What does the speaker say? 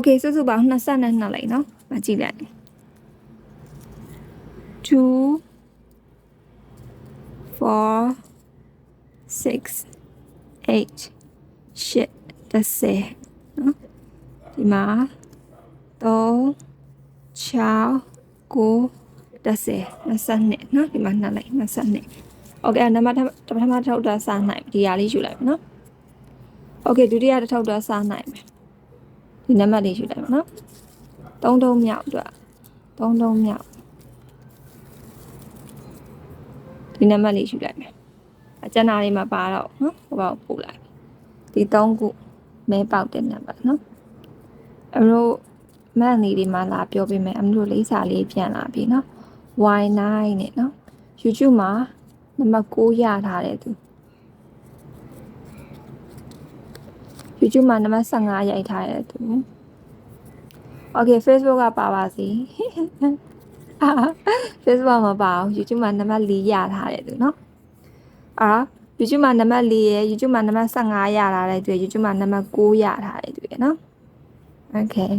Okay စုစုပေါင်း22လိုက်နော်မကြည့်လိုက်2 4 6 8 shit 10နော်ဒီမှာ3 6 9 10 22နော်ဒီမှာနှစ်လိုက်22 Okay နံပါတ်ပထမတစ်ထုပ်တော့စာနိုင်ဒီဟာလေးယူလိုက်နော် Okay ဒုတိယတစ်ထုပ်တော့စာနိုင်မယ် ဒီနံပါတ်လေးယူလိုက်ပါနော်သုံးတုံးမြောက်အတွက်သုံးတုံးမြောက်ဒီနံပါတ်လေးယူလိုက်မယ်အကျဉ်းသားလေးမှာပါတော့နော်ဟိုဘောက်ပို့လိုက်ဒီသုံးခုမဲပေါက်တဲ့နံပါတ်နော်အမတို့မန်လေးတွေမှာလာပြောပေးမယ်အမတို့လေးစာလေးပြန်လာပြီနော် Y9 နဲ့နော် YouTube မှာနံပါတ်6ရထားတယ်သူ YouTube မှာနံပါတ်15ရိုက်ထားရတယ်သူ။ Okay Facebook ကပါပါစီ။ Facebook မှာပါအောင် YouTube မှာနံပါတ်4ရထားတယ်သူနော်။အာ YouTube မှာနံပါတ်4ရယ် YouTube မှာနံပါတ်15ရထားတယ်သူ YouTube မှာနံပါတ်6ရထားတယ်သူရယ်နော်။ Okay